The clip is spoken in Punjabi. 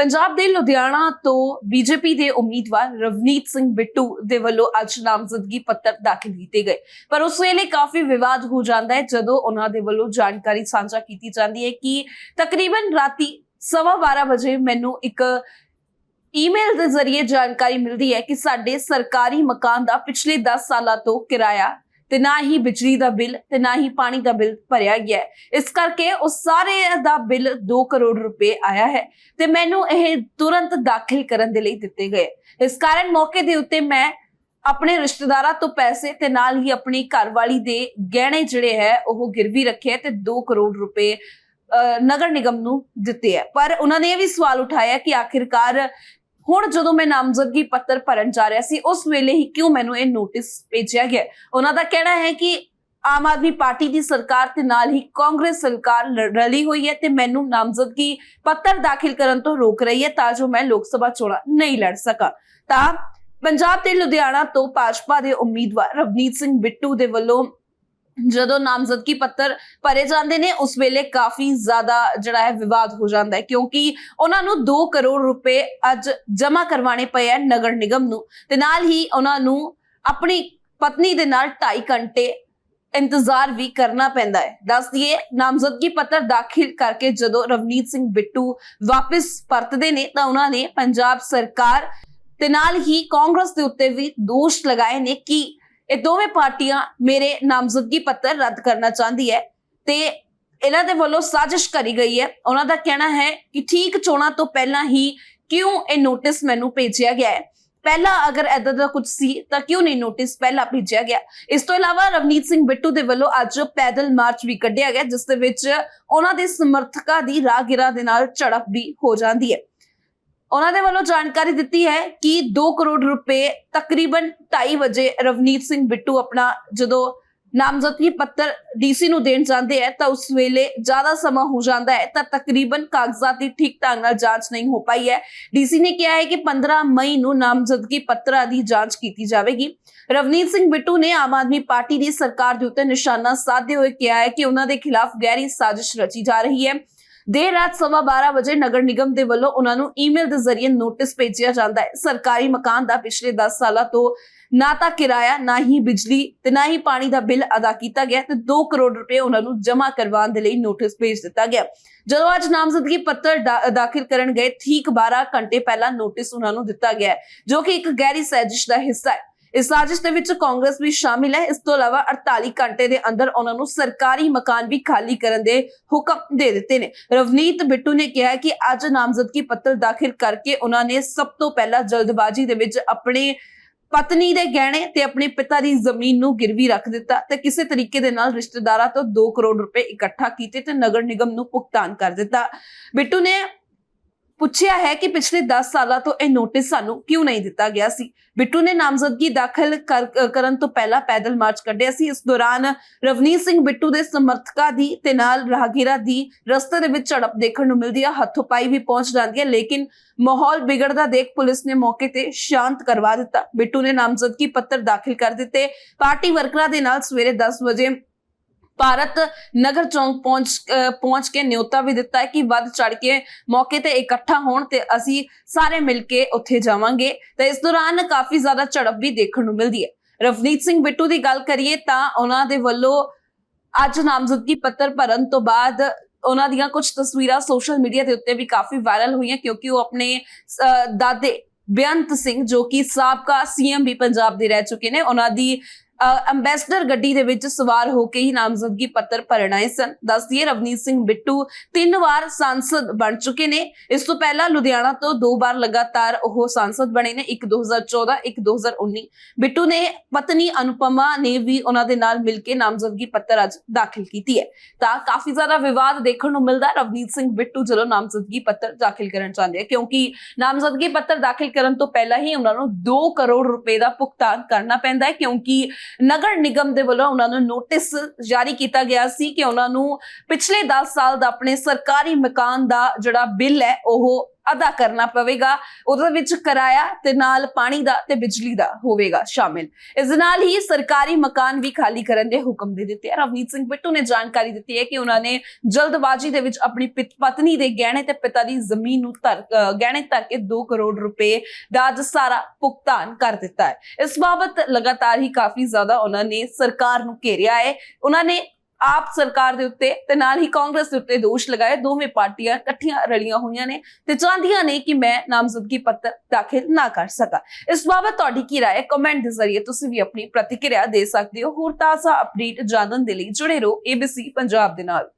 ਪੰਜਾਬ ਦੇ ਲੁਧਿਆਣਾ ਤੋਂ ਬੀਜੇਪੀ ਦੇ ਉਮੀਦਵਾਰ ਰਵਨੀਤ ਸਿੰਘ ਬਿੱਟੂ ਦੇ ਵੱਲੋਂ ਅੱਜ ਨਾਮਜ਼ਦਗੀ ਪੱਤਰ ਦਾਖਲ ਕੀਤੇ ਗਏ। ਪਰ ਉਸ ਵੇਲੇ ਕਾਫੀ ਵਿਵਾਦ ਹੋ ਜਾਂਦਾ ਹੈ, ਜਦੋਂ ਉਹਨਾਂ ਦੇ ਵੱਲੋਂ ਜਾਣਕਾਰੀ ਸਾਂਝਾ ਕੀਤੀ ਜਾਂਦੀ ਹੈ ਕਿ ਤਕਰੀਬਨ ਰਾਤੀ 12:30 ਵਜੇ ਮੈਨੂੰ ਇੱਕ ਈਮੇਲ ਦੇ ਜ਼ਰੀਏ ਜਾਣਕਾਰੀ ਮਿਲਦੀ ਹੈ ਕਿ ਸਾਡੇ ਸਰਕਾਰੀ ਮਕਾਨ ਦਾ ਪਿਛਲੇ 10 ਸਾਲਾਂ ਤੋਂ ਕਿਰਾਇਆ ਤੇ ਨਾ ਹੀ ਬਿਜਲੀ ਦਾ ਬਿੱਲ ਤੇ ਨਾ ਹੀ ਪਾਣੀ ਦਾ ਬਿੱਲ ਭਰਿਆ ਗਿਆ ਇਸ ਕਰਕੇ ਉਸ ਸਾਰੇ ਦਾ ਬਿੱਲ 2 ਕਰੋੜ ਰੁਪਏ ਆਇਆ ਹੈ ਤੇ ਮੈਨੂੰ ਇਹ ਤੁਰੰਤ ਦਾਖਲ ਕਰਨ ਦੇ ਲਈ ਦਿੱਤੇ ਗਏ। ਇਸ ਕਾਰਨ ਮੌਕੇ ਦੇ ਉੱਤੇ ਮੈਂ ਆਪਣੇ ਰਿਸ਼ਤੇਦਾਰਾਂ ਤੋਂ ਪੈਸੇ ਤੇ ਨਾਲ ਹੀ ਆਪਣੀ ਘਰਵਾਲੀ ਦੇ ਗਹਿਣੇ ਜਿਹੜੇ ਹੈ ਉਹ ਗਿਰਵੀ ਰੱਖੇ ਹੈ ਤੇ 2 ਕਰੋੜ ਰੁਪਏ ਅਹ, ਨਗਰ ਨਿਗਮ ਨੂੰ ਦਿੱਤੇ ਹੈ। ਪਰ ਉਹਨਾਂ ਨੇ ਇਹ ਵੀ ਸਵਾਲ ਉਠਾਇਆ ਕਿ ਆਖਿਰਕਾਰ ਹੁਣ ਜਦੋਂ ਮੈਂ ਨਾਮਜ਼ਦਗੀ ਪੱਤਰ ਭਰਨ ਜਾ ਰਿਹਾ ਸੀ, ਉਸ ਵੇਲੇ ਹੀ ਕਿਉਂ ਮੈਨੂੰ ਇਹ ਨੋਟਿਸ ਭੇਜਿਆ ਗਿਆ? ਉਹਨਾਂ ਦਾ ਕਹਿਣਾ ਹੈ ਕਿ ਆਮ ਆਦਮੀ ਪਾਰਟੀ ਦੀ ਸਰਕਾਰ ਤੇ ਨਾਲ ਹੀ ਕਾਂਗਰਸ ਸਰਕਾਰ ਰਲੀ ਹੋਈ ਹੈ ਤੇ ਮੈਨੂੰ ਨਾਮਜ਼ਦਗੀ ਪੱਤਰ ਦਾਖਲ ਕਰਨ ਤੋਂ ਰੋਕ ਰਹੀ ਹੈ ਤਾਂ ਜੋ ਮੈਂ ਲੋਕ ਸਭਾ ਚੋਣਾਂ ਨਹੀਂ ਲੜ ਸਕਾਂ। ਤਾਂ ਪੰਜਾਬ ਤੇ ਲੁਧਿਆਣਾ ਤੋਂ ਭਾਜਪਾ ਦੇ ਉਮੀਦਵਾਰ ਰਵਨੀਤ ਸਿੰਘ ਬਿੱਟੂ ਦੇ ਵੱਲੋਂ ਜਦੋਂ ਨਾਮਜ਼ਦਗੀ ਪੱਤਰ ਭਰੇ ਜਾਂਦੇ ਨੇ, ਉਸ ਵੇਲੇ ਕਾਫੀ ਜ਼ਿਆਦਾ ਜਿਹੜਾ ਹੈ ਵਿਵਾਦ ਹੋ ਜਾਂਦਾ ਹੈ, ਕਿਉਂਕਿ ਉਹਨਾਂ ਨੂੰ 2 ਕਰੋੜ ਰੁਪਏ ਅੱਜ ਜਮ੍ਹਾਂ ਕਰਵਾਣੇ ਪਏ ਹੈ ਨਗਰ ਨਿਗਮ ਨੂੰ ਤੇ ਨਾਲ ਹੀ ਉਹਨਾਂ ਨੂੰ ਆਪਣੀ ਪਤਨੀ ਦੇ ਨਾਲ 2.5 ਘੰਟੇ ਇੰਤਜ਼ਾਰ ਵੀ ਕਰਨਾ ਪੈਂਦਾ ਹੈ। ਦੱਸ ਦਈਏ, ਨਾਮਜ਼ਦਗੀ ਪੱਤਰ ਦਾਖਲ ਕਰਕੇ ਜਦੋਂ ਰਵਨੀਤ ਸਿੰਘ ਬਿੱਟੂ ਵਾਪਸ ਪਰਤਦੇ ਨੇ, ਤਾਂ ਉਹਨਾਂ ਨੇ ਪੰਜਾਬ ਸਰਕਾਰ ਤੇ ਨਾਲ ਹੀ ਕਾਂਗਰਸ ਦੇ ਉੱਤੇ ਵੀ ਦੋਸ਼ ਲਗਾਏ ਨੇ ਕਿ ਇਹ ਦੋਵੇਂ ਪਾਰਟੀਆਂ ਮੇਰੇ ਨਾਮਜ਼ਦਗੀ ਪੱਤਰ ਰੱਦ ਕਰਨਾ ਚਾਹੁੰਦੀ ਹੈ ਤੇ ਇਹਨਾਂ ਦੇ ਵੱਲੋਂ ਸਾਜ਼ਿਸ਼ ਕਰੀ ਗਈ ਹੈ। ਉਹਨਾਂ ਦਾ ਕਹਿਣਾ ਹੈ ਕਿ ਠੀਕ ਚੋਣਾਂ ਤੋਂ ਪਹਿਲਾਂ ਹੀ ਕਿਉਂ ਇਹ ਨੋਟਿਸ ਮੈਨੂੰ ਭੇਜਿਆ ਗਿਆ ਹੈ? ਪਹਿਲਾਂ ਅਗਰ ਐਦਾਂ ਦਾ ਕੁਝ ਸੀ ਤਾਂ ਕਿਉਂ ਨਹੀਂ ਨੋਟਿਸ ਪਹਿਲਾਂ ਭੇਜਿਆ ਗਿਆ? ਇਸ ਤੋਂ ਇਲਾਵਾ ਰਵਨੀਤ ਸਿੰਘ ਬਿੱਟੂ ਦੇ ਵੱਲੋਂ ਅੱਜ ਪੈਦਲ ਮਾਰਚ ਵੀ ਕੱਢਿਆ ਗਿਆ, ਜਿਸ ਦੇ ਵਿੱਚ ਉਹਨਾਂ ਦੇ ਸਮਰਥਕਾਂ ਦੀ ਰਾਹਗੀਰਾਂ ਦੇ ਨਾਲ ਝੜਪ ਵੀ ਹੋ ਜਾਂਦੀ ਹੈ। ਉਹਨਾਂ ਦੇ ਵੱਲੋਂ ਜਾਣਕਾਰੀ ਦਿੱਤੀ ਹੈ ਕਿ 2 ਕਰੋੜ ਰੁਪਏ ਤਕਰੀਬਨ 2:30 ਵਜੇ ਰਵਨੀਤ ਸਿੰਘ ਬਿੱਟੂ ਆਪਣਾ ਜਦੋਂ ਨਾਮਜ਼ਦਗੀ ਪੱਤਰ ਡੀਸੀ ਨੂੰ ਦੇਣ ਜਾਂਦੇ ਹੈ ਤਾਂ ਉਸ ਵੇਲੇ ਜ਼ਿਆਦਾ ਸਮਾਂ ਹੋ ਜਾਂਦਾ ਹੈ ਤਾਂ ਤਕਰੀਬਨ ਕਾਗਜ਼ਾਤ ਦੀ ਠੀਕ ਢੰਗ ਨਾਲ ਜਾਂਚ ਨਹੀਂ ਹੋ ਪਾਈ ਹੈ। ਡੀਸੀ ਨੇ ਕਿਹਾ ਹੈ ਕਿ 15 ਮਈ ਨੂੰ ਨਾਮਜ਼ਦਗੀ ਪੱਤਰਾਂ ਦੀ ਜਾਂਚ ਕੀਤੀ ਜਾਵੇਗੀ। ਰਵਨੀਤ ਸਿੰਘ ਬਿੱਟੂ ਨੇ ਆਮ ਆਦਮੀ ਪਾਰਟੀ ਦੀ ਸਰਕਾਰ ਦੇ ਉੱਤੇ ਨਿਸ਼ਾਨਾ ਸਾਧਦੇ ਹੋਏ ਕਿਹਾ ਹੈ ਕਿ ਉਹਨਾਂ ਦੇ ਖਿਲਾਫ ਗਹਿਰੀ ਸਾਜ਼ਿਸ਼ ਰਚੀ ਜਾ ਰਹੀ ਹੈ। ਦੇਰ ਰਾਤ ਸਵਾ 12 ਵਜੇ ਨਗਰ ਨਿਗਮ ਦੇ ਵੱਲੋਂ ਉਹਨਾਂ ਨੂੰ ਈਮੇਲ ਦੇ ਜ਼ਰੀਏ ਨੋਟਿਸ ਭੇਜਿਆ ਜਾਂਦਾ ਹੈ। ਸਰਕਾਰੀ ਮਕਾਨ ਦਾ ਪਿਛਲੇ 10 ਸਾਲਾਂ ਤੋਂ ਨਾ ਤਾਂ ਕਿਰਾਇਆ, ਨਾ ਹੀ ਬਿਜਲੀ ਤੇ ਨਾ ਹੀ ਪਾਣੀ ਦਾ ਬਿੱਲ ਅਦਾ ਕੀਤਾ ਗਿਆ ਤੇ 2 ਕਰੋੜ ਰੁਪਏ ਉਹਨਾਂ ਨੂੰ ਜਮ੍ਹਾਂ ਕਰਵਾਉਣ ਦੇ ਲਈ ਨੋਟਿਸ ਭੇਜ ਦਿੱਤਾ ਗਿਆ। ਜਦੋਂ ਅੱਜ ਨਾਮਜ਼ਦਗੀ ਪੱਤਰ ਦਾ- ਦਾਖਲ ਕਰਨ ਗਏ, ਠੀਕ 12 ਘੰਟੇ ਪਹਿਲਾਂ ਨੋਟਿਸ ਉਹਨਾਂ ਨੂੰ ਦਿੱਤਾ ਗਿਆ ਜੋ ਕਿ ਇੱਕ ਗਹਿਰੀ ਸਾਜ਼ਿਸ਼ ਦਾ ਹਿੱਸਾ ਹੈ। ਇਸ ਸਾਜ਼ਿਸ਼ ਦੇ ਵਿੱਚ ਕਾਂਗਰਸ ਵੀ ਸ਼ਾਮਿਲ ਹੈ। ਇਸ ਤੋਂ ਇਲਾਵਾ 48 ਘੰਟੇ ਦੇ ਅੰਦਰ ਉਹਨਾਂ ਨੂੰ ਸਰਕਾਰੀ ਮਕਾਨ ਵੀ ਖਾਲੀ ਕਰਨ ਦੇ ਹੁਕਮ ਦੇ ਦਿੱਤੇ ਨੇ। ਰਵਨੀਤ ਬਿੱਟੂ ਨੇ ਕਿਹਾ ਕਿ ਅੱਜ ਨਾਮਜ਼ਦਗੀ ਪੱਤਰ ਦਾਖਲ ਕਰਕੇ ਉਹਨਾਂ ਨੇ ਸਭ ਤੋਂ ਪਹਿਲਾਂ ਜਲਦਬਾਜ਼ੀ ਦੇ ਵਿੱਚ ਆਪਣੇ ਪਤਨੀ ਦੇ ਗਹਿਣੇ ਤੇ ਆਪਣੇ ਪਿਤਾ ਦੀ ਜ਼ਮੀਨ ਨੂੰ ਗਿਰਵੀ ਰੱਖ ਦਿੱਤਾ ਤੇ ਕਿਸੇ ਤਰੀਕੇ ਦੇ ਨਾਲ ਰਿਸ਼ਤੇਦਾਰਾਂ ਤੋਂ 2 ਕਰੋੜ ਰੁਪਏ ਇਕੱਠਾ ਕੀਤੇ ਤੇ ਨਗਰ ਨਿਗਮ ਨੂੰ ਭੁਗਤਾਨ ਕਰ ਦਿੱਤਾ। ਬਿੱਟੂ ਨੇ ਪੁੱਛਿਆ ਹੈ ਕਿ ਪਿਛਲੇ 10 ਸਾਲਾਂ ਤੋਂ ਇਹ ਨੋਟਿਸ ਸਾਨੂੰ ਕਿਉਂ ਨਹੀਂ ਦਿੱਤਾ ਗਿਆ ਸੀ? ਬਿੱਟੂ ਨੇ ਨਾਮਜ਼ਦਗੀ ਦਾਖਲ ਕਰਨ ਤੋਂ ਪਹਿਲਾਂ ਪੈਦਲ ਮਾਰਚ ਕੱਢਿਆ ਸੀ। ਇਸ ਦੌਰਾਨ ਰਵਨੀਤ ਸਿੰਘ ਬਿੱਟੂ ਦੇ ਸਮਰਥਕਾਂ ਦੀ ਤੇ ਨਾਲ ਰਾਹਗੀਰਾਂ ਦੀ ਰਸਤੇ ਦੇ ਵਿੱਚ ਝੜਪ ਦੇਖਣ ਨੂੰ ਮਿਲਦੀ ਹੈ ਹੱਥੋਂ-ਪਾਈ ਵੀ ਪਹੁੰਚ ਜਾਂਦੀ ਹੈ ਲੇਕਿਨ ਮਾਹੌਲ ਵਿਗੜਦਾ ਦੇਖ ਪੁਲਿਸ ਨੇ ਮੌਕੇ ਤੇ ਸ਼ਾਂਤ ਕਰਵਾ ਦਿੱਤਾ। ਬਿੱਟੂ ਨੇ ਨਾਮਜ਼ਦਗੀ ਪੱਤਰ ਦਾਖਲ ਕਰ ਦਿੱਤੇ। ਪਾਰਟੀ ਵਰਕਰਾਂ ਦੇ ਨਾਲ ਸਵੇਰੇ 10 ਵਜੇ ਭਾਰਤ ਨਗਰ ਚੌਂਕ ਪਹੁੰਚ ਪਹੁੰਚ ਕੇ ਨਿਯੋਤਾ ਵੀ ਦਿੱਤਾ ਹੈ ਕਿ ਵੱਧ ਚੜ ਕੇ ਮੌਕੇ ਤੇ ਇਕੱਠਾ ਹੋਣ ਤੇ ਅਸੀਂ ਸਾਰੇ ਮਿਲ ਕੇ ਉੱਥੇ ਜਾਵਾਂਗੇ। ਤੇ ਇਸ ਦੌਰਾਨ ਕਾਫੀ ਜ਼ਿਆਦਾ ਝੜਪ ਵੀ ਦੇਖਣ ਨੂੰ ਮਿਲਦੀ ਹੈ। ਰਵਨੀਤ ਸਿੰਘ ਬਿੱਟੂ ਦੀ ਗੱਲ ਕਰੀਏ ਤਾਂ ਉਹਨਾਂ ਦੇ ਵੱਲੋਂ ਅੱਜ ਨਾਮਜ਼ਦਗੀ ਪੱਤਰ ਭਰਨ ਤੋਂ ਬਾਅਦ ਉਹਨਾਂ ਦੀਆਂ ਕੁਝ ਤਸਵੀਰਾਂ ਸੋਸ਼ਲ ਮੀਡੀਆ ਦੇ ਉੱਤੇ ਵੀ ਕਾਫੀ ਵਾਇਰਲ ਹੋਈਆਂ ਕਿਉਂਕਿ ਉਹ ਆਪਣੇ ਅਹ, ਦਾਦੇ ਬੇਅੰਤ ਸਿੰਘ ਜੋ ਕਿ ਸਾਬਕਾ ਸੀਐਮ ਵੀ ਪੰਜਾਬ ਦੇ ਰਹਿ ਚੁੱਕੇ ਨੇ ਉਹਨਾਂ ਦੀ ਅੰਬੈਸਡਰ ਗੱਡੀ ਦੇ ਵਿੱਚ ਸਵਾਰ ਹੋ ਕੇ ਹੀ ਨਾਮਜ਼ਦਗੀ ਪੱਤਰ ਭਰਨ ਆਏ ਸਨ। ਦੱਸ ਰਵਨੀਤ ਸਿੰਘ ਬਿੱਟੂ ਤਿੰਨ ਵਾਰ ਸੰਸਦ ਬਣ ਚੁੱਕੇ ਨੇ। ਇਸ ਤੋਂ ਪਹਿਲਾਂ ਲੁਧਿਆਣਾ ਤੋਂ ਦੋ ਵਾਰ ਲਗਾਤਾਰ ਉਹ ਸੰਸਦ ਬਣੇ ਨੇ, ਇੱਕ 2014 ਇੱਕ 2019 ਬਿੱਟੂ ਨੇ ਪਤਨੀ ਅਨੁਪਮਾ ਨੇ ਵੀ ਉਹਨਾਂ ਦੇ ਨਾਲ ਮਿਲ ਕੇ ਨਾਮਜ਼ਦਗੀ ਪੱਤਰ ਅੱਜ ਦਾਖਲ ਕੀਤੀ ਹੈ। ਤਾਂ ਕਾਫੀ ਜ਼ਿਆਦਾ ਵਿਵਾਦ ਦੇਖਣ ਨੂੰ ਮਿਲਦਾ ਰਵਨੀਤ ਸਿੰਘ ਬਿੱਟੂ ਜਦੋਂ ਨਾਮਜ਼ਦਗੀ ਪੱਤਰ ਦਾਖਲ ਕਰਨ ਚਾਹੁੰਦੇ ਆ, ਕਿਉਂਕਿ ਨਾਮਜ਼ਦਗੀ ਪੱਤਰ ਦਾਖਲ ਕਰਨ ਤੋਂ ਪਹਿਲਾਂ ਹੀ ਉਹਨਾਂ ਨੂੰ 2 ਕਰੋੜ ਰੁਪਏ ਦਾ ਭੁਗਤਾਨ ਕਰਨਾ ਪੈਂਦਾ ਹੈ, ਕਿਉਂਕਿ ਨਗਰ ਨਿਗਮ ਦੇ ਵੱਲੋਂ ਉਹਨਾਂ ਨੂੰ ਨੋਟਿਸ ਜਾਰੀ ਕੀਤਾ ਗਿਆ ਸੀ ਕਿ ਉਹਨਾਂ ਨੂੰ ਪਿਛਲੇ 10 ਸਾਲ ਦਾ ਆਪਣੇ ਸਰਕਾਰੀ ਮਕਾਨ ਦਾ ਜਿਹੜਾ ਬਿੱਲ ਹੈ, ਉਹ ਅਦਾ ਕਰਨਾ ਪਵੇਗਾ, ਉਹਦੇ ਵਿੱਚ ਕਿਰਾਇਆ ਤੇ ਨਾਲ ਪਾਣੀ ਦਾ ਤੇ ਬਿਜਲੀ ਦਾ ਹੋਵੇਗਾ ਸ਼ਾਮਿਲ। ਇਸ ਦੇ ਨਾਲ ਹੀ ਸਰਕਾਰੀ ਮਕਾਨ ਵੀ ਖਾਲੀ ਕਰਨ ਦੇ ਹੁਕਮ ਦੇ ਦਿੱਤੇ ਰਵਨੀਤ ਸਿੰਘ ਬਿੱਟੂ ਨੇ ਜਾਣਕਾਰੀ ਦਿੱਤੀ ਹੈ ਕਿ ਉਹਨਾਂ ਨੇ ਜਲਦਬਾਜ਼ੀ ਦੇ ਵਿੱਚ ਆਪਣੀ ਪਿਤ- ਪਤਨੀ ਦੇ ਗਹਿਣੇ ਤੇ ਪਿਤਾ ਦੀ ਜ਼ਮੀਨ ਨੂੰ ਧਰ ਗਹਿਣੇ ਧਰ ਕੇ 2 ਕਰੋੜ ਰੁਪਏ ਦਾ ਅੱਜ ਸਾਰਾ ਭੁਗਤਾਨ ਕਰ ਦਿੱਤਾ ਹੈ। ਇਸ ਬਾਬਤ ਲਗਾਤਾਰ ਹੀ ਕਾਫੀ ਜ਼ਿਆਦਾ ਉਹਨਾਂ ਨੇ ਸਰਕਾਰ ਨੂੰ ਘੇਰਿਆ ਹੈ। ਉਹਨਾਂ ਨੇ ਆਪ ਸਰਕਾਰ ਦੇ ਉੱਤੇ ਤੇ ਨਾਲ ਹੀ ਕਾਂਗਰਸ ਦੇ ਉੱਤੇ ਦੋਸ਼ ਲਗਾਏ। ਦੋਵੇਂ ਪਾਰਟੀਆਂ ਇਕੱਠੀਆਂ ਰਲੀਆਂ ਹੋਈਆਂ ਨੇ ਤੇ ਚਾਹੁੰਦੀਆਂ ਨੇ ਕਿ ਮੈਂ ਨਾਮਜ਼ਦਗੀ ਪੱਤਰ ਦਾਖਲ ਨਾ ਕਰ ਸਕਾਂ। ਇਸ ਬਾਬਤ ਤੁਹਾਡੀ ਕੀ ਰਾਏ ਕਮੈਂਟ ਦੇ ਜ਼ਰੀਏ ਤੁਸੀਂ ਵੀ ਆਪਣੀ ਪ੍ਰਤੀਕਿਰਿਆ ਦੇ ਸਕਦੇ ਹੋ। ਹੋਰ ਤਾਜ਼ਾ ਅਪਡੇਟ ਜਾਣਨ ਦੇ ਲਈ ਜੁੜੇ ਰਹੋ ABC ਪੰਜਾਬ ਦੇ ਨਾਲ।